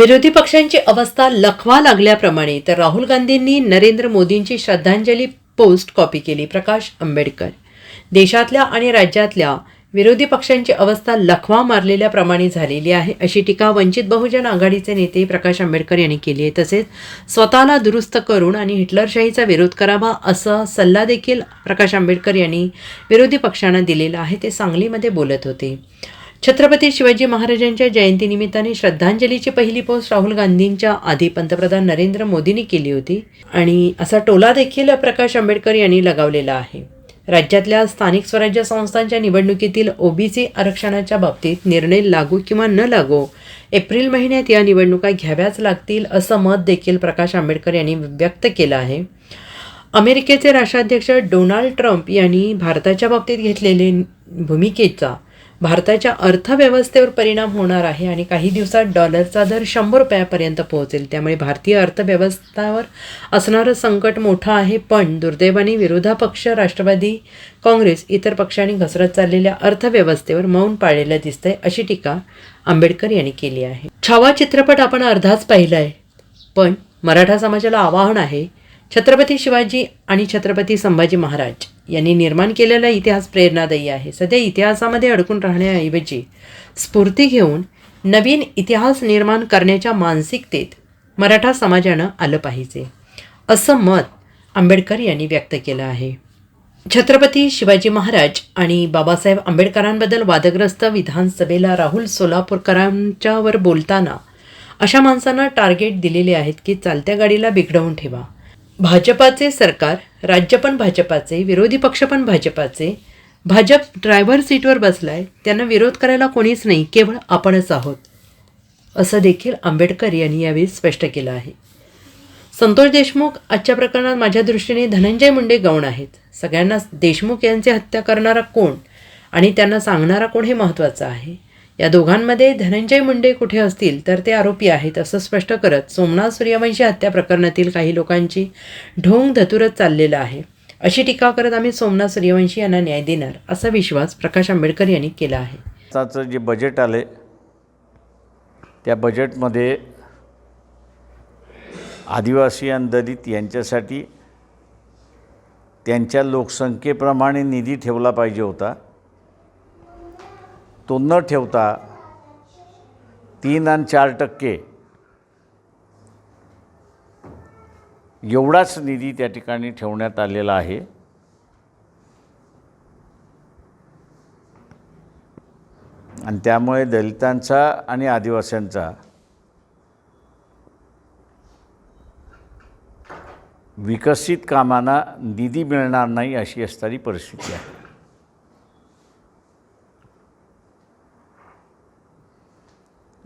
विरोधी पक्षांची अवस्था लखवा लागल्याप्रमाणे तर राहुल गांधींनी नरेंद्र मोदींची श्रद्धांजली पोस्ट कॉपी केली प्रकाश आंबेडकर. देशातल्या आणि राज्यातल्या विरोधी पक्षांची अवस्था लखवा मारलेल्याप्रमाणे झालेली आहे अशी टीका वंचित बहुजन आघाडीचे नेते प्रकाश आंबेडकर यांनी केली आहे. तसेच स्वतःला दुरुस्त करून आणि हिटलरशाहीचा विरोध करावा असा सल्ला देखील प्रकाश आंबेडकर यांनी विरोधी पक्षांना दिलेला आहे ते सांगलीमध्ये बोलत होते. छत्रपती शिवाजी महाराजांच्या जयंतीनिमित्ताने श्रद्धांजलीची पहिली पोस्ट राहुल गांधींच्या आधी पंतप्रधान नरेंद्र मोदींनी केली होती. आणि असा टोला देखील प्रकाश आंबेडकर यांनी लगावलेला आहे. राज्यातल्या स्थानिक स्वराज्य संस्थांच्या निवडणुकीतील ओबीसी आरक्षणाच्या बाबतीत निर्णय लागू किंवा न लागू एप्रिल महिन्यात या निवडणुका घ्याव्याच लागतील असं मत देखील प्रकाश आंबेडकर यांनी व्यक्त केलं आहे. अमेरिकेचे राष्ट्राध्यक्ष डोनाल्ड ट्रम्प यांनी भारताच्या बाबतीत घेतलेले भूमिकेचा भारताच्या अर्थव्यवस्थेवर परिणाम होणार आहे आणि काही दिवसात डॉलरचा दर शंभर रुपयापर्यंत पोहोचेल. त्यामुळे भारतीय अर्थव्यवस्थावर असणारं संकट मोठं आहे. पण दुर्दैवाने विरोधा पक्ष राष्ट्रवादी काँग्रेस इतर पक्षांनी घसरत चाललेल्या अर्थव्यवस्थेवर मौन पाळलेलं दिसतंय अशी टीका आंबेडकर यांनी केली आहे. छावा चित्रपट आपण अर्धाच पाहिला आहे पण मराठा समाजाला आवाहन आहे छत्रपती शिवाजी आणि छत्रपती संभाजी महाराज. यांनी निर्माण केलेला इतिहास प्रेरणादायी आहे. सध्या इतिहासामध्ये अडकून राहण्याऐवजी स्फूर्ती घेऊन नवीन इतिहास निर्माण करण्याच्या मानसिकतेत मराठा समाजानं आलं पाहिजे असं मत आंबेडकर यांनी व्यक्त केलं आहे. छत्रपती शिवाजी महाराज आणि बाबासाहेब आंबेडकरांबद्दल वादग्रस्त विधानसभेला राहुल सोलापूरकरांच्यावर बोलताना अशा माणसांना टार्गेट दिलेले आहेत की चालत्या गाडीला बिघडवून ठेवा. भाजपाचे सरकार राज्य पण भाजपाचे विरोधी पक्ष पण भाजपाचे भाजप ड्रायव्हर सीटवर बसलाय त्यांना विरोध करायला कोणीच नाही केवळ आपणच आहोत. असं देखील आंबेडकर यांनी यावेळी स्पष्ट केलं आहे. संतोष देशमुख आजच्या प्रकरणात माझ्या दृष्टीने धनंजय मुंडे गौण आहेत. सगळ्यांना देशमुख यांची हत्या करणारा कोण आणि त्यांना सांगणारा कोण हे महत्त्वाचं आहे? या दोघांमध्ये धनंजय मुंडे कुठे असतील तर ते आरोपी आहेत असं स्पष्ट करत सोमनाथ सूर्यवंशी हत्या प्रकरणातील काही लोकांची ढोंग धतुरत चाललेलं आहे. अशी टीका करत आम्ही सोमनाथ सूर्यवंशी यांना न्याय देणार असा विश्वास प्रकाश आंबेडकर यांनी केला आहे. त्याचं जे बजेट आले त्या बजेटमध्ये आदिवासी आणि दलित यांच्यासाठी त्यांच्या लोकसंख्येप्रमाणे निधी ठेवला पाहिजे होता. तो न ठेवता तीन आणि चार टक्के एवढाच निधी त्या ठिकाणी ठेवण्यात आलेला आहे. आणि त्यामुळे दलितांचा आणि आदिवासींचा विकसित कामांना निधी मिळणार नाही अशी असणारी परिस्थिती आहे.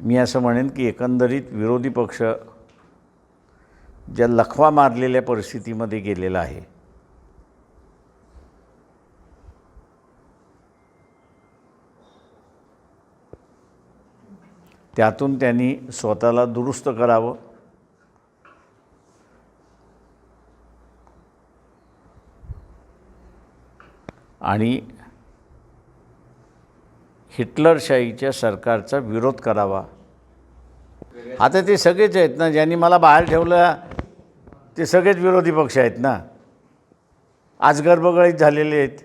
मी असं म्हणेन की एकंदरीत विरोधी पक्ष ज्या लखवा मारलेल्या परिस्थितीमध्ये गेलेला आहे त्यातून त्यांनी स्वतःला दुरुस्त करावं. आणि हिटलरशाहीच्या सरकारचा विरोध करावा. आता ते सगळेच आहेत ना ज्यांनी मला बाहेर ठेवलं ते सगळेच विरोधी पक्ष आहेत ना. आज गर्भगळीत झालेले आहेत.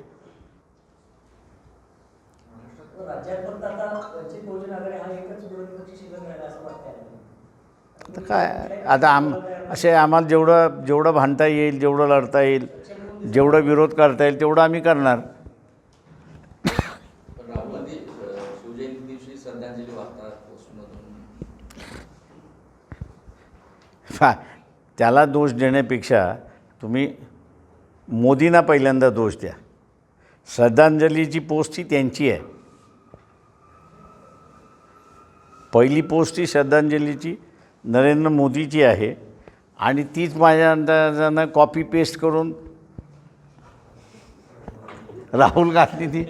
आता काय आता आम असे आम्हाला जेवढं जेवढं भांडता येईल जेवढं लढता येईल जेवढं विरोध करता येईल तेवढं आम्ही करणार. फा त्याला दोष देण्यापेक्षा तुम्ही मोदींना पहिल्यांदा दोष द्या. श्रद्धांजलीची पोस्ट ही त्यांची आहे. पहिली पोस्ट ही श्रद्धांजलीची नरेंद्र मोदीची आहे आणि तीच माझ्या अंदाजानं कॉपी पेस्ट करून राहुल गांधींनी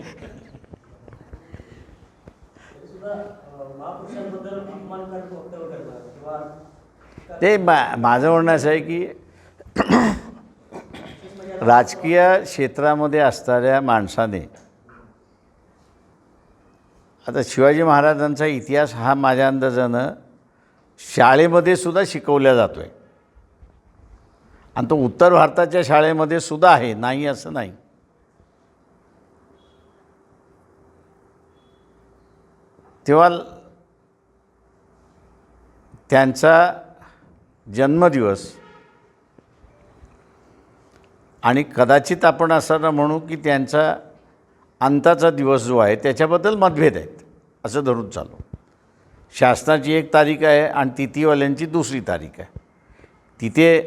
ते मा माझं म्हणणं असं आहे की राजकीय क्षेत्रामध्ये असणाऱ्या माणसाने आता शिवाजी महाराजांचा इतिहास हा माझ्या अंदाजानं शाळेमध्ये सुद्धा शिकवल्या जातो आहे आणि तो उत्तर भारताच्या शाळेमध्ये सुद्धा आहे नाही असं नाही. तेव्हा त्यांचा जन्मदिवस. आणि कदाचित आपण असं ना म्हणू की त्यांचा अंताचा दिवस जो आहे त्याच्याबद्दल मतभेद आहेत. असं धरून चालू. शासनाची एक तारीख आहे आणि तिथीवाल्यांची दुसरी तारीख आहे. तिथे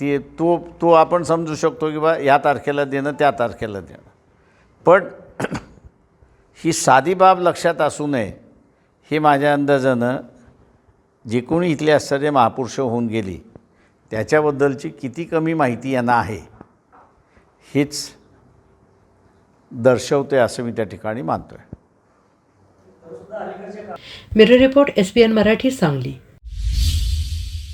ती तो तो आपण समजू शकतो की बा या तारखेला देणं त्या तारखेला देणं. पण ही साधी बाब लक्षात असू नये हे माझ्या अंदाजानं जे कोणी इथले आश्चर्य महापुरुष होऊन गेली त्याच्याबद्दलची किती कमी माहिती यांना आहे हेच दर्शवते असं मी त्या ठिकाणी मानतो आहे bureau report S P N Marathi Sangli.